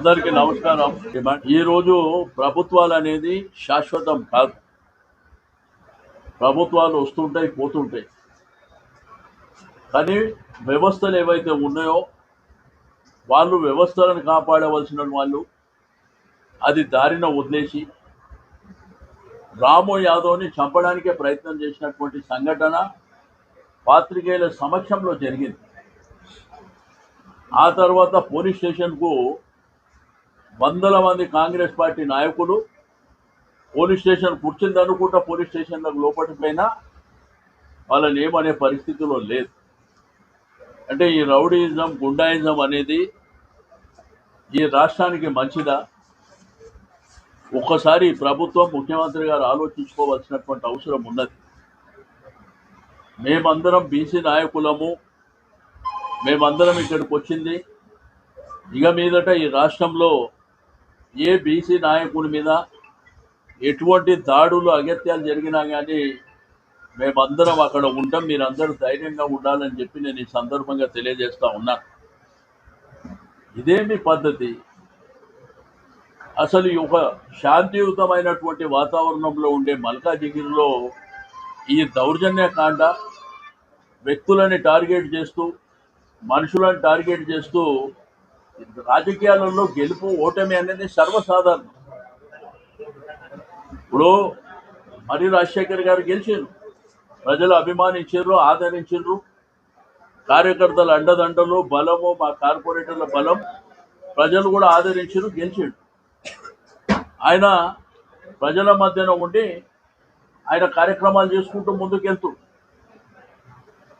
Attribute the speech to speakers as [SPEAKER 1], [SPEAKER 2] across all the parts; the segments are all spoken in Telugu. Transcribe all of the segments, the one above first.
[SPEAKER 1] అందరికీ నమస్కారం. ఈ రోజు ప్రభుత్వాలు అనేది శాశ్వతం కాదు. ప్రభుత్వాలు వస్తుంటాయి పోతుంటాయి. కానీ వ్యవస్థలు ఏవైతే ఉన్నాయో వాళ్ళు వ్యవస్థలను కాపాడవలసిన వాళ్ళు అది దారిన వదిలేసి రాము యాదవ్ని చంపడానికే ప్రయత్నం చేసినటువంటి సంఘటన పాత్రికేయుల సమక్షంలో జరిగింది. ఆ తర్వాత పోలీస్ స్టేషన్కు వందల మంది కాంగ్రెస్ పార్టీ నాయకులు పోలీస్ స్టేషన్ కూర్చుంది అనుకుంటా పోలీస్ స్టేషన్లకు లోపలిపోయినా వాళ్ళని ఏమనే పరిస్థితిలో లేదు. అంటే ఈ రౌడీయిజం గుండాయిజం అనేది ఈ రాష్ట్రానికి మంచిదా? ఒక్కసారి ప్రభుత్వం ముఖ్యమంత్రి గారు ఆలోచించుకోవాల్సినటువంటి అవసరం ఉన్నది. మేమందరం బీసీ నాయకులము మేమందరం ఇక్కడికి వచ్చింది. ఇక మీదట ఈ రాష్ట్రంలో ఏ బీసీ నాయకుడి మీద ఎటువంటి దాడులు అగత్యాలు జరిగినా కానీ మేమందరం అక్కడ ఉంటాం మీరందరూ ధైర్యంగా ఉండాలని చెప్పి నేను ఈ సందర్భంగా తెలియజేస్తా ఉన్నాను ఇదేమి పద్ధతి. అసలు ఒక శాంతియుతమైనటువంటి వాతావరణంలో ఉండే మల్కాజిగిరిలో ఈ దౌర్జన్య కాండ వ్యక్తులని టార్గెట్ చేస్తూ మనుషులను టార్గెట్ చేస్తూ రాజకీయాలలో గెలుపు ఓటమి అనేది సర్వసాధారణం. ఇప్పుడు మరి రాజశేఖర్ గారు గెలిచారు. ప్రజలు అభిమానించారు ఆదరించారు. కార్యకర్తల అండదండలు బలము మా కార్పొరేటర్ల బలం ప్రజలు కూడా ఆదరించారు గెలిచాడు ఆయన ప్రజల మధ్యన ఉండి ఆయన కార్యక్రమాలు చేసుకుంటూ ముందుకెళ్తూ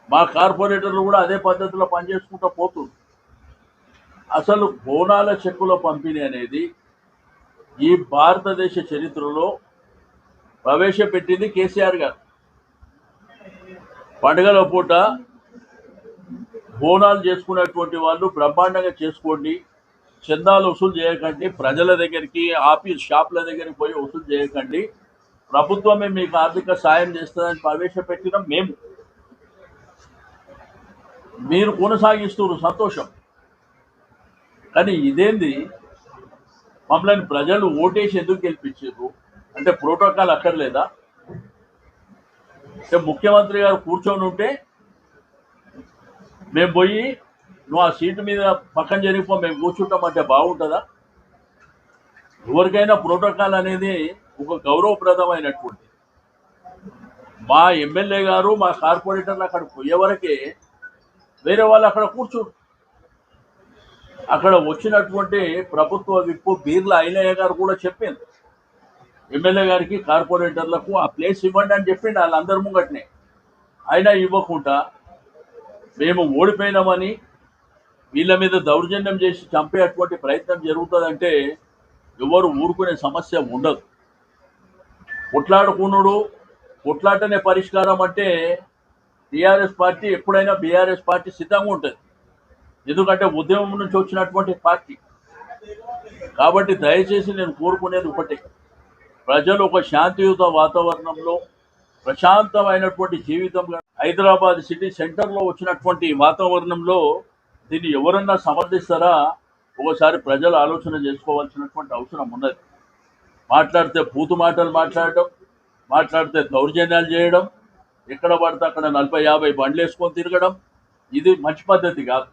[SPEAKER 1] మా కార్పొరేటర్లు కూడా అదే పద్ధతిలో పనిచేసుకుంటూ పోతుంది అసలు బోనాల చెక్కుల పంపిణీ అనేది ఈ భారతదేశ చరిత్రలో ప్రవేశపెట్టింది కేసీఆర్ గారు. పండుగల పూట బోనాలు చేసుకునేటువంటి వాళ్ళు బ్రహ్మాండంగా చేసుకోండి చందాలు వసూలు చేయకండి ప్రజల దగ్గరికి ఆఫీస్ షాపుల దగ్గరికి పోయి వసూలు చేయకండి. ప్రభుత్వమే మీకు ఆర్థిక సాయం చేస్తుందని ప్రవేశపెట్టిన మేము. మీరు కొనసాగిస్తున్నారు సంతోషం. కానీ ఇదేంది? మమ్మల్ని ప్రజలు ఓటేసి ఎందుకు గెలిపించారు? అంటే ప్రోటోకాల్ అక్కర్లేదా? అంటే ముఖ్యమంత్రి గారు కూర్చొని ఉంటే మేము పోయి నువ్వు ఆ సీటు మీద పక్కన జరిగిపో మేము కూర్చుంటామంటే బాగుంటుందా? ఎవరికైనా ప్రోటోకాల్ అనేది ఒక గౌరవప్రదమైనటువంటి. మా ఎమ్మెల్యే గారు మా కార్పొరేటర్లు అక్కడ పోయే వరకే వేరే వాళ్ళు అక్కడ కూర్చుంటారు అక్కడ వచ్చినటువంటి ప్రభుత్వ విప్పు బీర్ల అయినయ్య గారు కూడా చెప్పింది. ఎమ్మెల్యే గారికి కార్పొరేటర్లకు ఆ ప్లేస్ ఇవ్వండి అని చెప్పిండు వాళ్ళందరి ముంగట్నే. అయినా ఇవ్వకుండా మేము ఓడిపోయినామని వీళ్ళ మీద దౌర్జన్యం చేసి చంపేటువంటి ప్రయత్నం జరుగుతుందంటే ఎవరు ఊరుకునే సమస్య ఉండదు. కొట్లాడుకునుడు కొట్లాటనే పరిష్కారం అంటే టీఆర్ఎస్ పార్టీ ఎప్పుడైనా బీఆర్ఎస్ పార్టీ సిద్ధంగా ఉంటుంది. ఎందుకంటే ఉద్యమం నుంచి వచ్చినటువంటి పార్టీ. కాబట్టి దయచేసి నేను కోరుకునేది ఒకటే. ప్రజలు ఒక శాంతియుత వాతావరణంలో ప్రశాంతమైనటువంటి జీవితంగా హైదరాబాద్ సిటీ సెంటర్లో వచ్చినటువంటి వాతావరణంలో దీన్ని ఎవరన్నా సమర్థిస్తారా? ఒకసారి ప్రజలు ఆలోచన చేసుకోవాల్సినటువంటి అవసరం ఉన్నది. మాట్లాడితే పూతు మాటలు మాట్లాడటం మాట్లాడితే దౌర్జన్యాలు చేయడం ఎక్కడ పడితే అక్కడ నలభై యాభై బండ్లు వేసుకొని తిరగడం ఇది మంచి పద్ధతి కాదు.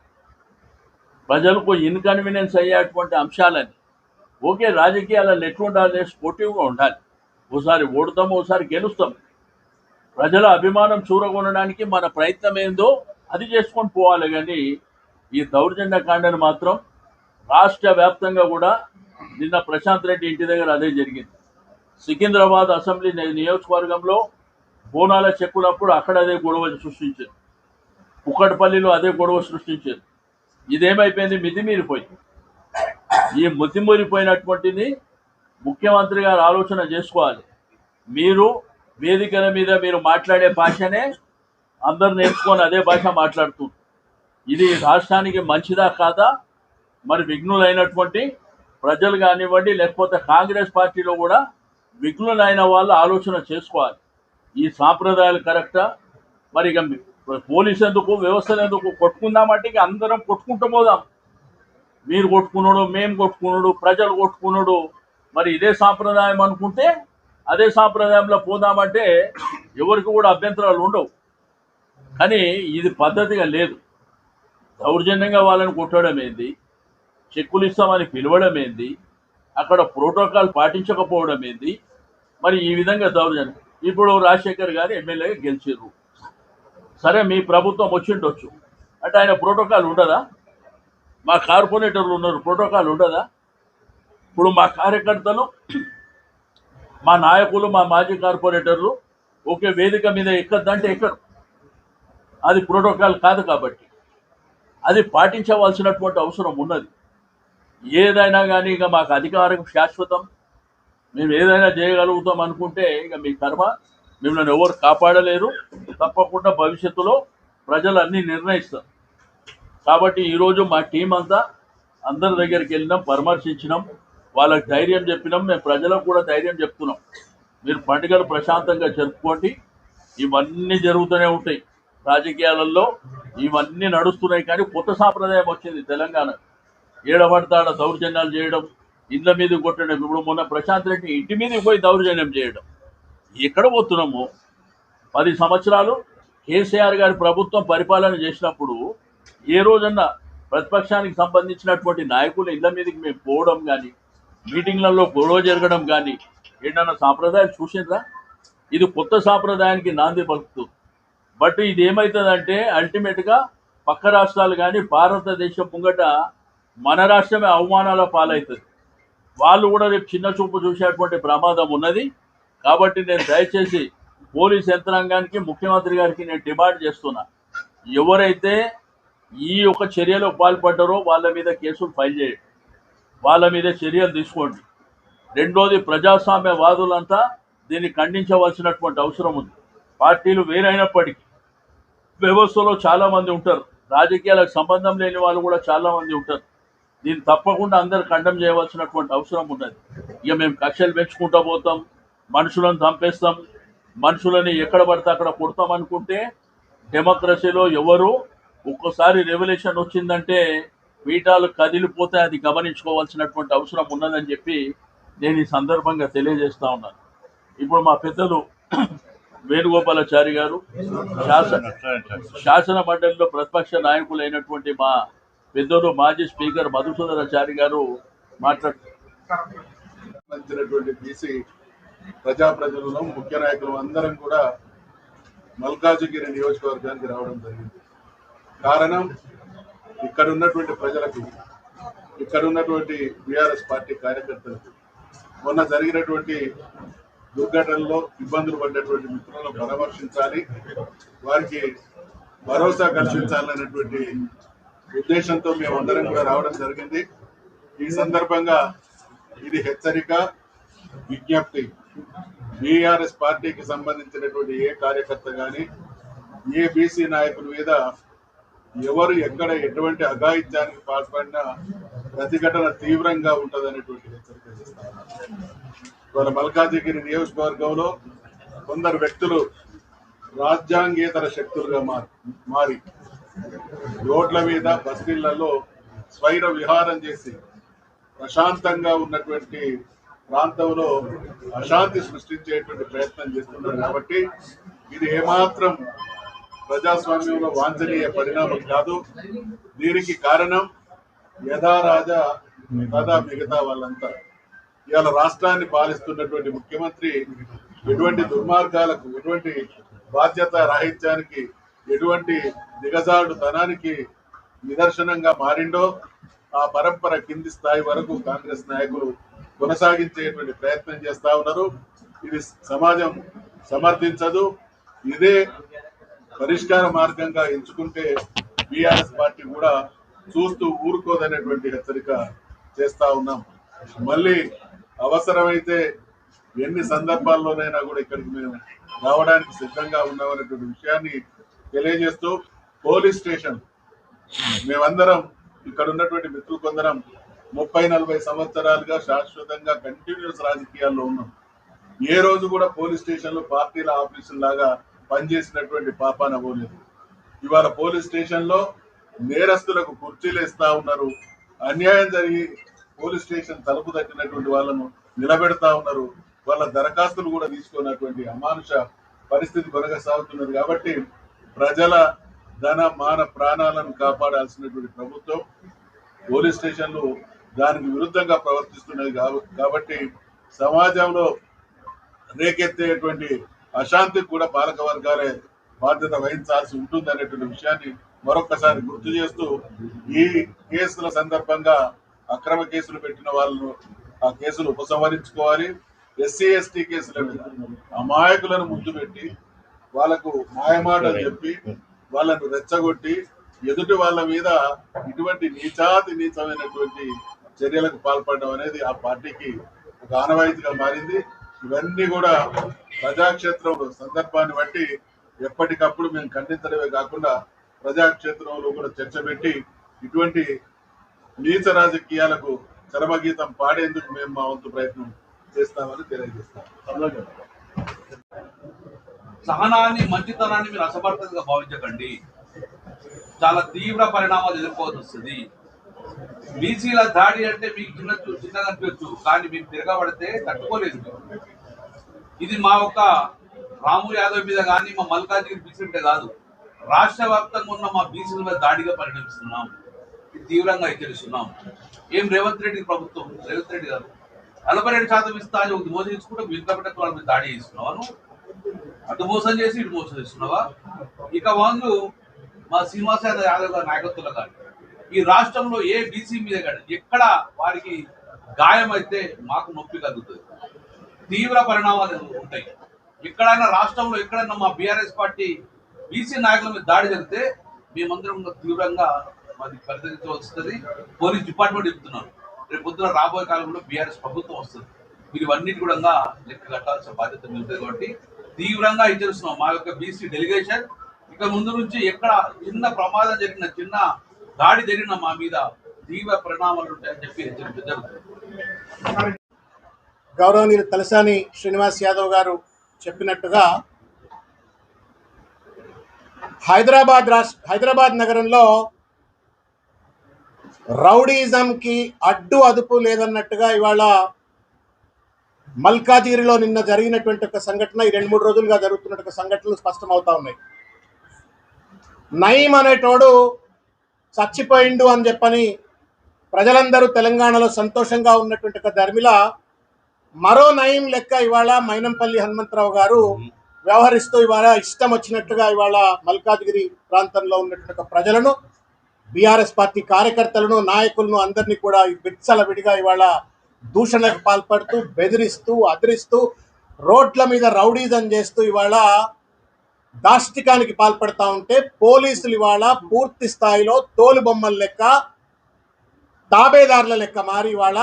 [SPEAKER 1] ప్రజలకు ఇన్కన్వీనియన్స్ అయ్యేటువంటి అంశాలని ఓకే రాజకీయాలలో ఎట్లుండాలి స్పోర్టివ్గా ఉండాలి. ఓసారి ఓడతాము ఓసారి గెలుస్తాం. ప్రజల అభిమానం చూరగొనడానికి మన ప్రయత్నం ఏందో అది చేసుకొని పోవాలి కానీ ఈ దౌర్జన్య కాండని మాత్రం రాష్ట్ర వ్యాప్తంగా కూడా నిన్న ప్రశాంత్ రెడ్డి ఇంటి దగ్గర అదే జరిగింది. సికింద్రాబాద్ అసెంబ్లీ నియోజకవర్గంలో బోనాల చెక్కులప్పుడు అక్కడ అదే గొడవ సృష్టించింది. కుక్కటపల్లిలో అదే గొడవ సృష్టించింది. ఇదేమైపోయింది? మితిమీరిపోయింది ఈ మితిమీరిపోయినటువంటిది ముఖ్యమంత్రి గారు ఆలోచన చేసుకోవాలి. మీరు వేదికల మీద మీరు మాట్లాడే భాషనే అందరు నేర్చుకొని అదే భాష మాట్లాడుతుంది ఇది రాష్ట్రానికి మంచిదా కాదా? మరి విఘ్నులైనటువంటి ప్రజలు కానివ్వండి లేకపోతే కాంగ్రెస్ పార్టీలో కూడా విఘ్నులైన వాళ్ళు ఆలోచన చేసుకోవాలి. ఈ సాంప్రదాయాలు కరెక్టా? మరి ఇక పోలీసు ఎందుకు వ్యవస్థలు ఎందుకు కొట్టుకుందామంటే అందరం కొట్టుకుంటూ పోదాం. మీరు కొట్టుకున్నాడు మేము కొట్టుకున్నాడు ప్రజలు కొట్టుకున్నాడు. మరి ఇదే సాంప్రదాయం అనుకుంటే అదే సాంప్రదాయంలో పోదామంటే ఎవరికి కూడా అభ్యంతరాలు ఉండవు. కానీ ఇది పద్ధతిగా లేదు. దౌర్జన్యంగా వాళ్ళని కొట్టడం ఏంది? చెక్కులు ఇస్తామని పిలవడం ఏంది? అక్కడ ప్రోటోకాల్ పాటించకపోవడం ఏంది? మరి ఈ విధంగా దౌర్జన్యం. ఇప్పుడు రాజశేఖర్ గారు ఎమ్మెల్యేగా గెలిచారు సరే మీ ప్రభుత్వం వచ్చిండొచ్చు. అంటే ఆయన ప్రోటోకాల్ ఉండదా? మా కార్పొరేటర్లు ఉన్నారు ప్రోటోకాల్ ఉండదా? ఇప్పుడు మా కార్యకర్తలు మా నాయకులు మా మాజీ కార్పొరేటర్లు ఒకే వేదిక మీద ఎక్కద్దంటే ఎక్కరు. అది ప్రోటోకాల్ కాదు కాబట్టి. అది పాటించవలసినటువంటి అవసరం ఉన్నది. ఏదైనా కానీ ఇక మాకు అధికారం శాశ్వతం. మేము ఏదైనా చేయగలుగుతాం అనుకుంటే ఇక మీ కర్మ. మిమ్మల్ని ఎవరు కాపాడలేరు. తప్పకుండా భవిష్యత్తులో ప్రజలు అన్నీ నిర్ణయిస్తారు. కాబట్టి ఈరోజు మా టీం అంతా అందరి దగ్గరికి వెళ్ళినాం పరామర్శించినాం. వాళ్ళకి ధైర్యం చెప్పినాం. మేము ప్రజలకు కూడా ధైర్యం చెప్తున్నాం. మీరు పండుగలు ప్రశాంతంగా జరుపుకోండి. ఇవన్నీ జరుగుతూనే ఉంటాయి. రాజకీయాలలో ఇవన్నీ నడుస్తున్నాయి కానీ కొత్త సాంప్రదాయం వచ్చింది తెలంగాణ. ఏడబడతాడ దౌర్జన్యాలు చేయడం ఇండ్ల మీద కొట్టడం. ఇప్పుడు మొన్న ప్రశాంత్ రెడ్డి ఇంటి మీదకి పోయి దౌర్జన్యం చేయడం. ఎక్కడ పోతున్నాము? పది సంవత్సరాలు కేసీఆర్ గారి ప్రభుత్వం పరిపాలన చేసినప్పుడు ఏ రోజన్నా ప్రతిపక్షానికి సంబంధించినటువంటి నాయకులు ఇళ్ళ మీదకి మేము పోవడం కానీ మీటింగ్లలో గొడవ జరగడం కానీ ఏంటన్న సాంప్రదాయాలు చూసిండ్రా? ఇది కొత్త సాంప్రదాయానికి నాంది పలుకుతుంది బట్ ఇది ఏమవుతుందంటే అల్టిమేట్గా పక్క రాష్ట్రాలు కానీ భారతదేశం ముంగట మన రాష్ట్రమే అవమానాల పాలవుతుంది వాళ్ళు కూడా రేపు చిన్న చూపు చూసేటువంటి ప్రమాదం ఉన్నది. కాబట్టి నేను దయచేసి పోలీస్ యంత్రాంగానికి ముఖ్యమంత్రి గారికి నేను డిమాండ్ చేస్తున్నా. ఎవరైతే ఈ యొక్క చర్యలో పాల్పడ్డారో వాళ్ళ మీద కేసులు ఫైల్ చేయండి. వాళ్ళ మీద చర్యలు తీసుకోండి. రెండోది ప్రజాస్వామ్యవాదులంతా దీన్ని ఖండించవలసినటువంటి అవసరం ఉంది. పార్టీలు వేరైనప్పటికీ వ్యవస్థలో చాలా మంది ఉంటారు. రాజకీయాలకు సంబంధం లేని వాళ్ళు కూడా చాలా మంది ఉంటారు. దీన్ని తప్పకుండా అందరు ఖండం చేయవలసినటువంటి అవసరం ఉన్నది. ఇక మేము కక్షలు పెంచుకుంటూ పోతాం. మనుషులను చంపేస్తాం. మనుషులని ఎక్కడ పడితే అక్కడ కొడతాం అనుకుంటే డెమోక్రసీలో ఎవరు? ఒక్కసారి రెవల్యూషన్ వచ్చిందంటే పీఠాలు కదిలిపోతే అది గమనించుకోవాల్సినటువంటి అవసరం ఉన్నదని చెప్పి నేను ఈ సందర్భంగా తెలియజేస్తా ఉన్నాను. ఇప్పుడు మా పెద్దలు వేణుగోపాలాచారి గారు శాసన శాసన మండలిలో ప్రతిపక్ష నాయకులైనటువంటి మా పెద్దలు మాజీ స్పీకర్ మధుసూదనాచారి గారు
[SPEAKER 2] మాట్లాడుతున్నారు బీసీ ప్రజాప్రతినిధులు ముఖ్య నాయకులు అందరం కూడా మల్కాజుగిరి నియోజకవర్గానికి రావడం జరిగింది. కారణం ఇక్కడ ఉన్నటువంటి ప్రజలకు ఇక్కడ ఉన్నటువంటి బీఆర్ఎస్ పార్టీ కార్యకర్తలకు మొన్న జరిగినటువంటి దుర్ఘటనలో ఇబ్బందులు పడ్డటువంటి మిత్రులను పరామర్శించాలి వారికి భరోసా కల్పించాలనేటువంటి ఉద్దేశంతో మేము కూడా రావడం జరిగింది. ఈ సందర్భంగా ఇది హెచ్చరిక విజ్ఞప్తి. బీఆర్ఎస్ పార్టీకి సంబంధించినటువంటి ఏ కార్యకర్త గాని ఏ బీసీ నాయకుల మీద ఎవరు ఎక్కడ ఎటువంటి అఘాయిత్యానికి పాల్పడినా ప్రతిఘటన తీవ్రంగా ఉంటదనేటువంటి హెచ్చరిక చేస్తారు ఇవాళ మల్కాజిగిరి నియోజకవర్గంలో కొందరు వ్యక్తులు రాజ్యాంగేతర శక్తులుగా మారి మారి రోడ్ల మీద బస్తీళ్ళలో స్వైర విహారం చేసి ప్రశాంతంగా ఉన్నటువంటి ప్రాంతంలో అశాంతి సృష్టించేటువంటి ప్రయత్నం చేస్తున్నారు కాబట్టి ఇది ఏమాత్రం ప్రజాస్వామ్యంలో వాంఛనీయ పరిణామం కాదు. దీనికి కారణం యథా రాజా తదా మిగతా వాళ్ళంతా. ఇవాళ రాష్ట్రాన్ని పాలిస్తున్నటువంటి ముఖ్యమంత్రి ఎటువంటి దుర్మార్గాలకు ఎటువంటి బాధ్యత రాహిత్యానికి ఎటువంటి దిగజాడు తనానికి నిదర్శనంగా మారిండో ఆ పరంపర కింది స్థాయి వరకు కాంగ్రెస్ నాయకులు కొనసాగించేటువంటి ప్రయత్నం చేస్తా ఉన్నారు. ఇది సమాజం సమర్థించదు. ఇదే పరిష్కార మార్గంగా ఎంచుకుంటే బీఆర్ఎస్ పార్టీ కూడా చూస్తూ ఊరుకోదనేటువంటి హెచ్చరిక చేస్తా ఉన్నాం. మళ్ళీ అవసరమైతే ఎన్ని సందర్భాల్లోనైనా కూడా ఇక్కడికి మేము రావడానికి సిద్ధంగా ఉన్నామనేటువంటి విషయాన్ని తెలియజేస్తూ పోలీస్ స్టేషన్ మేమందరం ఇక్కడ ఉన్నటువంటి మిత్రులు కొందరం ముప్పై నలభై సంవత్సరాలుగా శాశ్వతంగా కంటిన్యూస్ రాజకీయాల్లో ఉన్నాం. ఏ రోజు కూడా పోలీస్ స్టేషన్లో పార్టీల ఆఫీసుల లాగా పనిచేసినటువంటి పాపాన పోలేదు. ఇవాళ పోలీస్ స్టేషన్లో నేరస్తులకు కుర్చీలు ఇస్తా ఉన్నారు. అన్యాయం జరిగి పోలీస్ స్టేషన్ తలుపు తట్టినటువంటి వాళ్ళను నిలబెడతా ఉన్నారు. వాళ్ళ దరఖాస్తులు కూడా తీసుకున్నటువంటి అమానుష పరిస్థితి కొనసాగుతున్నది కాబట్టి ప్రజల ధన మాన ప్రాణాలను కాపాడాల్సినటువంటి ప్రభుత్వం పోలీస్ స్టేషన్లు దానికి విరుద్ధంగా ప్రవర్తిస్తున్నది కాబ- కాబట్టి సమాజంలో రేకెత్తేటువంటి అశాంతికి కూడా పాలక వర్గాలే బాధ్యత వహించాల్సి ఉంటుంది అనేటువంటి విషయాన్ని మరొకసారి గుర్తు చేస్తూ ఈ కేసుల సందర్భంగా అక్రమ కేసులు పెట్టిన వాళ్ళను ఆ కేసులు ఉపసంహరించుకోవాలి. ఎస్సీ ఎస్టీ కేసుల మీద అమాయకులను ముందు పెట్టి వాళ్ళకు మాయమాటలు చెప్పి వాళ్ళను రెచ్చగొట్టి ఎదుటి వాళ్ళ మీద ఇటువంటి నీచాతి నీచమైనటువంటి చర్యలకు పాల్పడడం అనేది ఆ పార్టీకి ఒక ఆనవాయితీగా మారింది. ఇవన్నీ కూడా ప్రజాక్షేత్రంలో సందర్భాన్ని బట్టి ఎప్పటికప్పుడు మేము ఖండించడమే కాకుండా ప్రజాక్షేత్రంలో కూడా చర్చ పెట్టి ఇటువంటి నీచ రాజకీయాలకు చరమగీతం పాడేందుకు మేము మా వంతు ప్రయత్నం చేస్తామని తెలియజేస్తాం.
[SPEAKER 3] సహనాన్ని మంచితనాన్ని మీరు అసమర్థంగా భావించకండి. చాలా తీవ్ర పరిణామాలు ఎదుర్కోవాల్సి వస్తుంది. బీసీల దాడి అంటే మీకు చిన్న చిన్నగా కానీ మీకు తిరగబడితే తట్టుకోలేదు ఇది మా ఒక రాము యాదవ్ మీద కానీ మా మల్కాజిగిరి బీసీ కాదు. రాష్ట్ర వ్యాప్తంగా ఉన్న మా బీసీల మీద దాడిగా పరిణమిస్తున్నాం. ఇది తీవ్రంగా హెచ్చరిస్తున్నాం. ఏం రేవంత్ రెడ్డి ప్రభుత్వం? రేవంత్ రెడ్డి గారు. నలభై రెండు శాతం ఇస్తా అని ఒకటి మోసం చేసుకుంటే మిగతా బిడ్డకు వాళ్ళ మీద దాడి చేస్తున్నావాను అటు మోసం చేసి ఇటు మోసం చేస్తున్నావా? ఇక వాళ్ళు మా శ్రీనివాస యాదవ్ గారి నాయకత్వంలో కానీ ఈ రాష్ట్రంలో ఏ బీసీ మీద కానీ ఎక్కడ వారికి గాయం అయితే మాకు నొప్పి కలుగుతుంది. తీవ్ర పరిణామాలు ఉంటాయి. ఎక్కడైనా రాష్ట్రంలో ఎక్కడైనా మా బీఆర్ఎస్ పార్టీ బీసీ నాయకుల మీద దాడి జరిగితే మేమందరం తీవ్రంగా మాది పరిగణించవలసింది. పోలీస్ డిపార్ట్మెంట్ చెప్తున్నారు. రేపు పొద్దున రాబోయే కాలంలో బీఆర్ఎస్ ప్రభుత్వం వస్తుంది. మీరు ఇవన్నిటి కూడా లెక్క కట్టాల్సిన బాధ్యత మీ కాబట్టి తీవ్రంగా హెచ్చరిస్తున్నాం మా యొక్క బీసీ డెలిగేషన్. ఇక ముందు నుంచి ఎక్కడ చిన్న ప్రమాదం జరిగిన చిన్న దాడి జరిగిన మా మీద తీవ్ర పరిణామాలు ఉంటాయని చెప్పి హెచ్చరించడం జరుగుతుంది
[SPEAKER 4] గౌరవనీయులు తలసాని శ్రీనివాస్ యాదవ్ గారు చెప్పినట్టుగా హైదరాబాద్ రాష్ట్ర హైదరాబాద్ నగరంలో రౌడీజంకి అడ్డు అదుపు లేదన్నట్టుగా ఇవాళ మల్కాజిగిరిలో నిన్న జరిగినటువంటి ఒక సంఘటన ఈ రెండు మూడు రోజులుగా జరుగుతున్న సంఘటనలు స్పష్టమవుతా ఉన్నాయి. నయీం అనేటోడు చచ్చిపోయిండు అని చెప్పని ప్రజలందరూ తెలంగాణలో సంతోషంగా ఉన్నటువంటి ఒక ధర్మిల మరో నయం లెక్క ఇవాళ మైనంపల్లి హనుమంతరావు గారు వ్యవహరిస్తూ ఇవాళ ఇష్టం వచ్చినట్టుగా ఇవాళ మల్కాజ్గిరి ప్రాంతంలో ఉన్నటువంటి ఒక ప్రజలను బీఆర్ఎస్ పార్టీ కార్యకర్తలను నాయకులను అందరినీ కూడా విచ్చల విడిగా ఇవాళ దూషణకు పాల్పడుతూ బెదిరిస్తూ అదిరిస్తూ రోడ్ల మీద రౌడీజం చేస్తూ ఇవాళ దాష్టికానికి పాల్పడతా ఉంటే పోలీసులు ఇవాళ పూర్తి స్థాయిలో తోలు బొమ్మల లెక్క తాబేదారుల లెక్క మారి ఇవాళ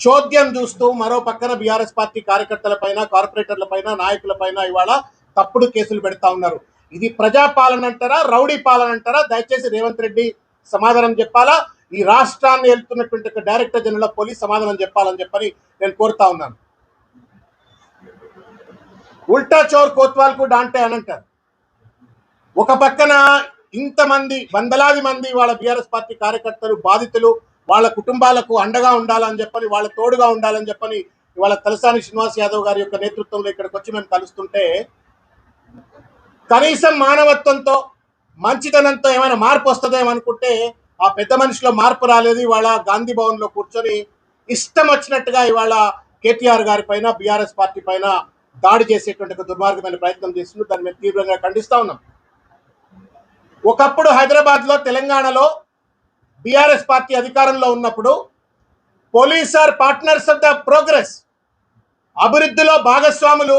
[SPEAKER 4] చోద్యం చూస్తూ మరో పక్కన బీఆర్ఎస్ పార్టీ కార్యకర్తల పైన కార్పొరేటర్ల పైన నాయకుల పైన ఇవాళ తప్పుడు కేసులు పెడతా ఉన్నారు. ఇది ప్రజాపాలన అంటారా రౌడీ పాలన అంటారా? దయచేసి రేవంత్ రెడ్డి సమాధానం చెప్పాలా? ఈ రాష్ట్రాన్ని వెళ్తున్నటువంటి డైరెక్టర్ జనరల్ ఆఫ్ పోలీస్ సమాధానం చెప్పాలని చెప్పని నేను కోరుతా ఉన్నాను. ఉల్టా చోర్ కోత్వాల్కు డాంటే అని అంటారు ఒక పక్కన ఇంతమంది వందలాది మంది వాళ్ళ బీఆర్ఎస్ పార్టీ కార్యకర్తలు బాధితులు వాళ్ళ కుటుంబాలకు అండగా ఉండాలని చెప్పని వాళ్ళ తోడుగా ఉండాలని చెప్పని ఇవాళ తలసాని శ్రీనివాస్ యాదవ్ గారి యొక్క నేతృత్వంలో ఇక్కడికి వచ్చి మేము కలుస్తుంటే కనీసం మానవత్వంతో మంచితనంతో ఏమైనా మార్పు వస్తుందేమో అనుకుంటే ఆ పెద్ద మనిషిలో మార్పు రాలేదు. ఇవాళ గాంధీ భవన్లో కూర్చొని ఇష్టం వచ్చినట్టుగా ఇవాళ కేటీఆర్ గారి పైన బీఆర్ఎస్ పార్టీ పైన దాడి చేసేటువంటి ఒక దుర్మార్గమైన ప్రయత్నం చేస్తున్నారు దాన్ని మేము తీవ్రంగా ఖండిస్తా ఉన్నాం. ఒకప్పుడు హైదరాబాద్లో తెలంగాణలో బీఆర్ఎస్ పార్టీ అధికారంలో ఉన్నప్పుడు police are partners of the progress. అభివృద్ధిలో భాగస్వాములు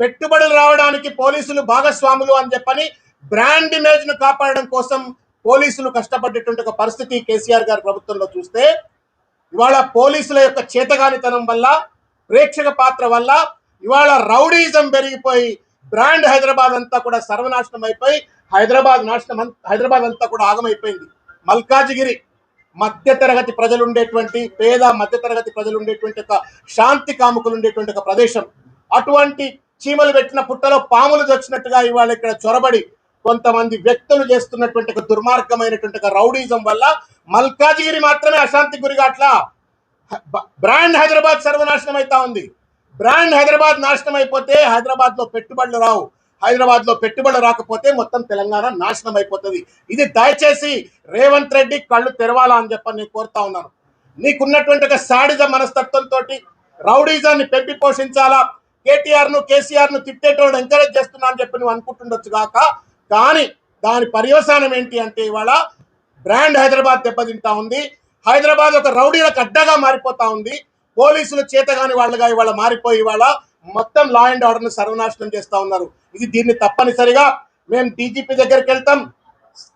[SPEAKER 4] పెట్టుబడులు రావడానికి పోలీసులు భాగస్వాములు అని చెప్పని బ్రాండ్ ఇమేజ్ను కాపాడడం కోసం పోలీసులు కష్టపడేటువంటి ఒక పరిస్థితి కేసీఆర్ గారి ప్రభుత్వంలో చూస్తే ఇవాళ పోలీసుల యొక్క చేతగానితనం వల్ల ప్రేక్షక పాత్ర వల్ల ఇవాళ రౌడీజం పెరిగిపోయి బ్రాండ్ హైదరాబాద్ అంతా కూడా సర్వనాశనం అయిపోయి హైదరాబాద్ నాశనం హైదరాబాద్ అంతా కూడా ఆగమైపోయింది. మల్కాజిగిరి మధ్యతరగతి ప్రజలు ఉండేటువంటి పేద మధ్యతరగతి ప్రజలు ఉండేటువంటి ఒక శాంతి కాముకులు ఉండేటువంటి ఒక ప్రదేశం. అటువంటి చీమలు పెట్టిన పుట్టలో పాములు వచ్చినట్టుగా ఇవాళ ఇక్కడ చొరబడి కొంతమంది వ్యక్తులు చేస్తున్నటువంటి ఒక దుర్మార్గమైనటువంటి ఒక రౌడీజం వల్ల మల్కాజిగిరి మాత్రమే అశాంతి గురిగాట్ల అట్లా బ్రాండ్ హైదరాబాద్ సర్వనాశనం అవుతా ఉంది. బ్రాండ్ హైదరాబాద్ నాశనం అయిపోతే హైదరాబాద్లో పెట్టుబడులు రావు. హైదరాబాద్లో పెట్టుబడులు రాకపోతే మొత్తం తెలంగాణ నాశనం అయిపోతుంది. ఇది దయచేసి రేవంత్ రెడ్డి కళ్ళు తెరవాలా అని చెప్పని నేను కోరుతా ఉన్నాను. నీకున్నటువంటి ఒక సాడిజ మనస్తత్వంతో రౌడీజాన్ని పెంపి పోషించాలా? కేటీఆర్ను కేసీఆర్ను తిట్టేటోడు ఎంకరేజ్ చేస్తున్నా అని చెప్పి నువ్వు అనుకుంటుండొచ్చు కాక కానీ దాని పర్యవసానం ఏంటి అంటే ఇవాళ బ్రాండ్ హైదరాబాద్ దెబ్బతింటా ఉంది. హైదరాబాద్ ఒక రౌడీలకు అడ్డగా మారిపోతా ఉంది. పోలీసులు చేతగాని వాళ్ళగా ఇవాళ మారిపోయి ఇవాళ మొత్తం లా అండ్ ఆర్డర్ను సర్వనాశనం చేస్తా ఉన్నారు. ఇది దీన్ని తప్పనిసరిగా మేము డీజీపీ దగ్గరికి వెళ్తాం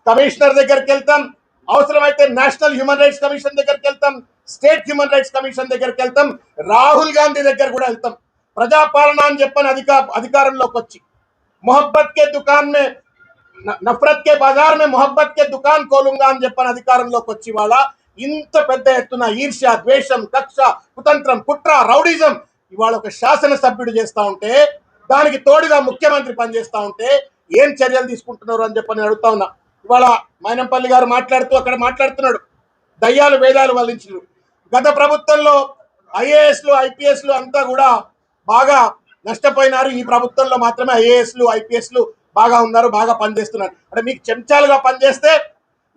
[SPEAKER 4] కమిషనర్ దగ్గరికి వెళ్తాం అవసరమైతే నేషనల్ హ్యూమన్ రైట్స్ కమిషన్ దగ్గరికి వెళ్తాం స్టేట్ హ్యూమన్ రైట్స్ కమిషన్ దగ్గరికి వెళ్తాం రాహుల్ గాంధీ దగ్గర కూడా వెళ్తాం. ప్రజాపాలన అని చెప్పని అధిక అధికారంలోకి వచ్చి మొహబ్బత్ కే దుకాన్ మే నఫరత్ కే బజార్ మే మొహబ్బత్ కే దుకాన్ కోలుంగా అని చెప్పని అధికారంలోకి వచ్చి వాళ్ళ ఇంత పెద్ద ఎత్తున ఈర్ష్య ద్వేషం కక్ష కుతంత్రం కుట్ర రౌడిజం ఇవాళ ఒక శాసనసభ్యుడు చేస్తా ఉంటే దానికి తోడుగా ముఖ్యమంత్రి పనిచేస్తూ ఉంటే ఏం చర్యలు తీసుకుంటున్నారు అని చెప్పని నేను అడుగుతా ఉన్నా. ఇవాళ మైనంపల్లి గారు మాట్లాడుతూ అక్కడ మాట్లాడుతున్నాడు. దయ్యాలు వేదాలు వల్లించారు గత ప్రభుత్వంలో ఐఏఎస్లు ఐపీఎస్లు అంతా కూడా బాగా నష్టపోయినారు. ఈ ప్రభుత్వంలో మాత్రమే ఐఏఎస్లు ఐపీఎస్లు బాగా ఉన్నారు బాగా పనిచేస్తున్నారు. అంటే మీకు చెంచాలుగా పనిచేస్తే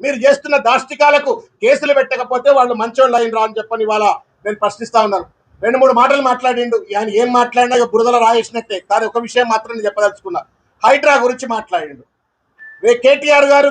[SPEAKER 4] మీరు చేస్తున్న దాష్టికాలకు కేసులు పెట్టకపోతే వాళ్ళు మంచోళ్ళు అయినరా అని చెప్పని ఇవాళ నేను ప్రశ్నిస్తా ఉన్నాను. రెండు మూడు మాటలు మాట్లాడిండు. ఆయన ఏం మాట్లాడినా ఇక బురదలో రాయేసినట్టే. కానీ ఒక విషయం మాత్రం నేను చెప్పదలుచుకున్నా. హైడ్రా గురించి మాట్లాడిండు. కేటీఆర్ గారు